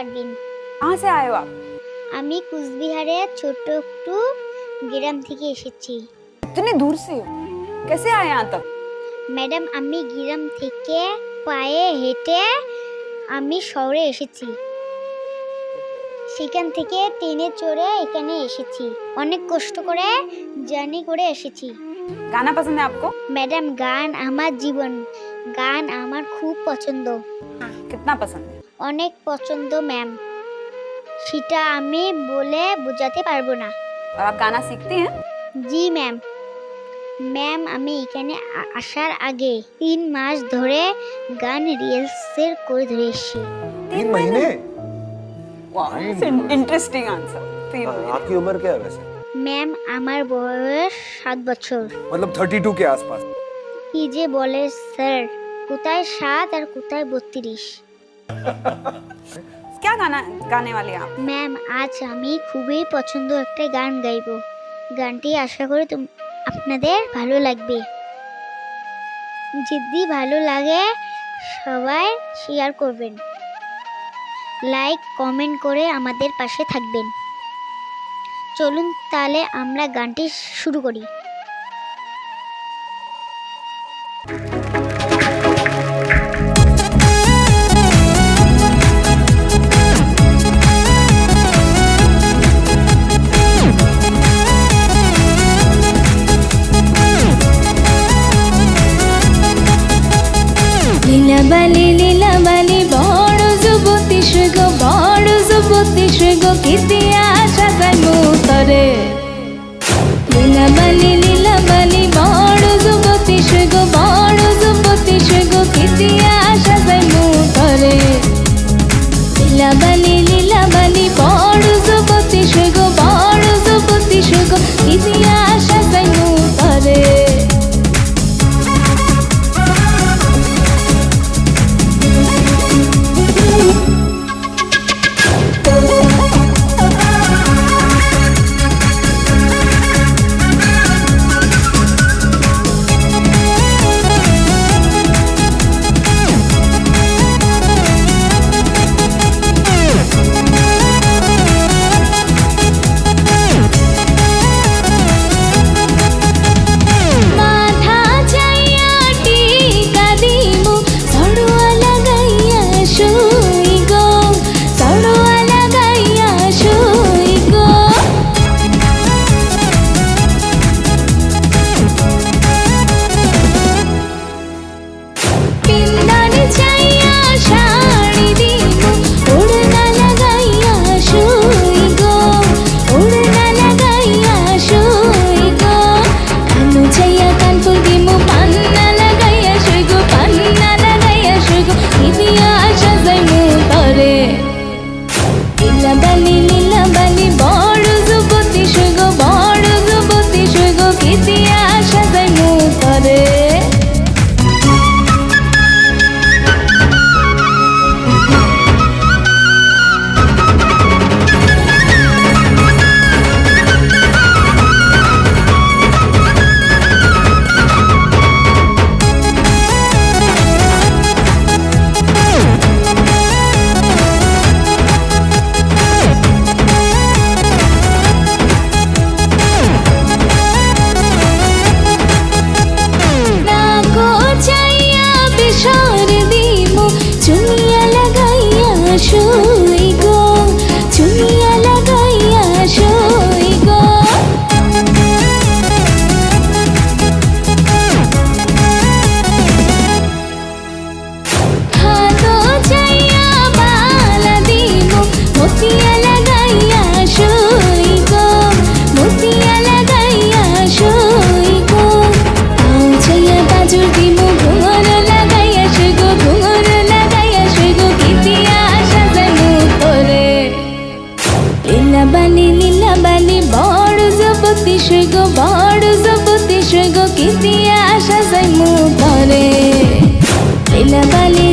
পারবিন कहाँ से आए हो आप আমি কুচবিহারে ছোট একটু গ্রাম থেকে এসেছি। इतने দূর সে কেসে আয়ে आए তক ম্যাডাম আমি গ্রাম থেকে পায়ে হেঁটে আমি শহরে এসেছি। সেখান থেকে ট্রেনে চড়ে এখানে এসেছি। অনেক কষ্ট করে জার্নি করে এসেছি। গানা পছন্দ আপকো? ম্যাডাম গান আমার জীবন। গান আমার খুব পছন্দ। হ্যাঁ, কিতনা পছন্দ? অনেক পছন্দ ম্যাম সেটা আমি বলে বোঝাতে পারবো না और आप गाना सीखती हैं জি ম্যাম ম্যাম আমি এখানে আ- আসার আগে তিন মাস ধরে গান রিহার্সেল করে ধরে এসেছি तीन महीने इंटरेस्टिंग आंसर तीन हाँ, महीने। आपकी उम्र क्या है वैसे ম্যাম আমার বয়স সাত বছর मतलब थर्टी टू के आसपास কি যে বলে স্যার কোথায় সাত আর কোথায় বত্রিশ क्या गाना गाने वाले हैं आप ম্যাম আজ আমি খুবই পছন্দ একটা গান গাইব গানটি আশা করি তুম আপনাদের ভালো লাগবে যদি ভালো লাগে সবাই শেয়ার করবেন লাইক কমেন্ট করে আমাদের পাশে থাকবেন চলুন তাহলে আমরা গানটি শুরু করি লীলা বালি লীলা বালি, বড় যুবতী শৃগ, বড় যুবতী শৃগ কীতি আশা যায় মু তরে লীলা বালি লীলা বালি, বড় যুবতী শৃগ, বড় যুবতী শৃগ কীতি আশা যায় মু তরে किती गो बाड जप तिश गो किती आशा जैमू तरे लिला बाली